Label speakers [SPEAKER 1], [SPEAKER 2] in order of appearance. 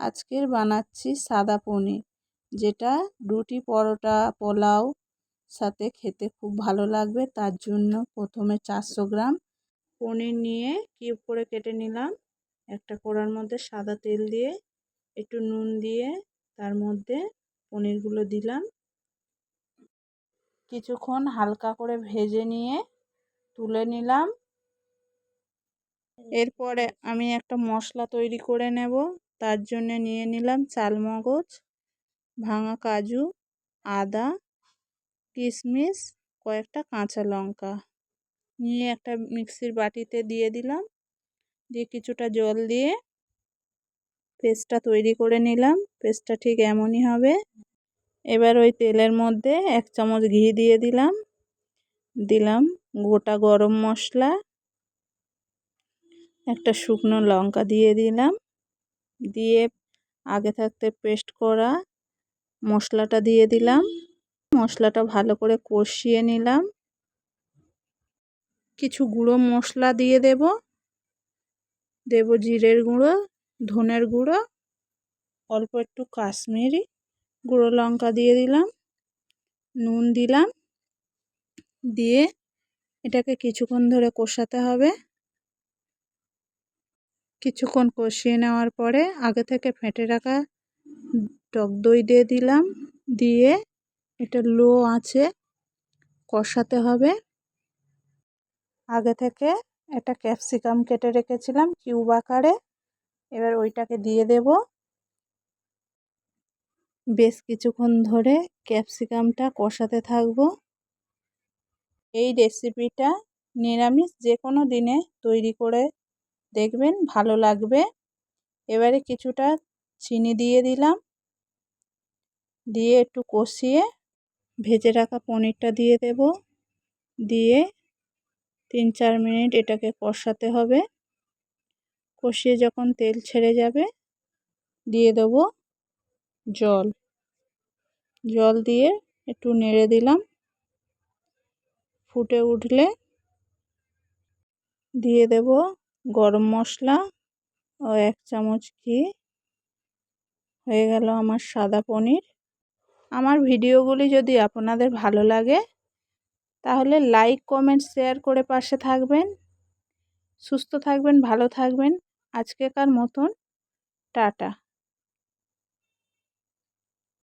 [SPEAKER 1] আজকের বানাচ্ছি সাদা পনির। যেটা রুটি পরোটা, পোলাও সাথে খেতে খুব ভালো লাগবে। তার জন্য প্রথমে চারশো গ্রাম পনির নিয়ে কিউব করে কেটে নিলাম। একটা কোড়ার মধ্যে সাদা তেল দিয়ে একটু নুন দিয়ে তার মধ্যে পনিরগুলো দিলাম। কিছুক্ষণ হালকা করে ভেজে নিয়ে তুলে নিলাম। এরপরে আমি একটা মশলা তৈরি করে নেব। তার জন্যে নিয়ে নিলাম চালমগজ, ভাঙা কাজু, আদা কিশমিশ কয়েকটা কাঁচা লঙ্কা। নিয়ে একটা মিক্সির বাটিতে দিয়ে দিলাম। দিয়ে কিছুটা জল দিয়ে পেস্টটা তৈরি করে নিলাম। পেস্টটা ঠিক এমনই হবে। এবার ওই তেলের মধ্যে এক চামচ ঘি দিয়ে দিলাম। দিলাম গোটা গরম মশলা। একটা শুকনো লঙ্কা দিয়ে দিলাম। দিয়ে আগে থাকতে পেস্ট করা মশলাটা দিয়ে দিলাম। মশলাটা ভালো করে কষিয়ে নিলাম। কিছু গুঁড়ো মশলা দিয়ে দেব। দেব জিরের গুঁড়ো, ধনের গুঁড়ো, অল্প একটু কাশ্মীরি গুঁড়ো লঙ্কা দিয়ে দিলাম। নুন দিলাম। দিয়ে এটাকে কিছুক্ষণ ধরে কষাতে হবে। কিছুক্ষণ কষিয়ে নেওয়ার পরে আগে থেকে ফেটে রাখা টক দই দিয়ে দিলাম। দিয়ে এটা লো আছে কষাতে হবে। আগে থেকে একটা ক্যাপসিকাম কেটে রেখেছিলাম কিউব আকারে। এবার ওইটাকে দিয়ে দেব। বেশ কিছুক্ষণ ধরে ক্যাপসিকামটা কষাতে থাকব। এই রেসিপিটা নিরামিষ যে কোনো দিনে তৈরি করে দেখবেন ভালো লাগবে। এবারে কিছুটা চিনি দিয়ে দিলাম। দিয়ে একটু কষিয়ে ভেজে রাখা পনিরটা দিয়ে দেব। দিয়ে তিন চার মিনিট এটাকে কষাতে হবে। কষিয়ে যখন তেল ছেড়ে যাবে, দিয়ে দেব জল। জল দিয়ে একটু নেড়ে দিলাম। ফুটে উঠলে দিয়ে দেব গরম মশলা ও এক চামচ ঘি। হয়ে গেল আমার সাদা পনির। আমার ভিডিওগুলি যদি আপনাদের ভালো লাগে, তাহলে লাইক, কমেন্ট, শেয়ার করে পাশে থাকবেন। সুস্থ থাকবেন, ভালো থাকবেন। আজকেকার মতন, টাটা।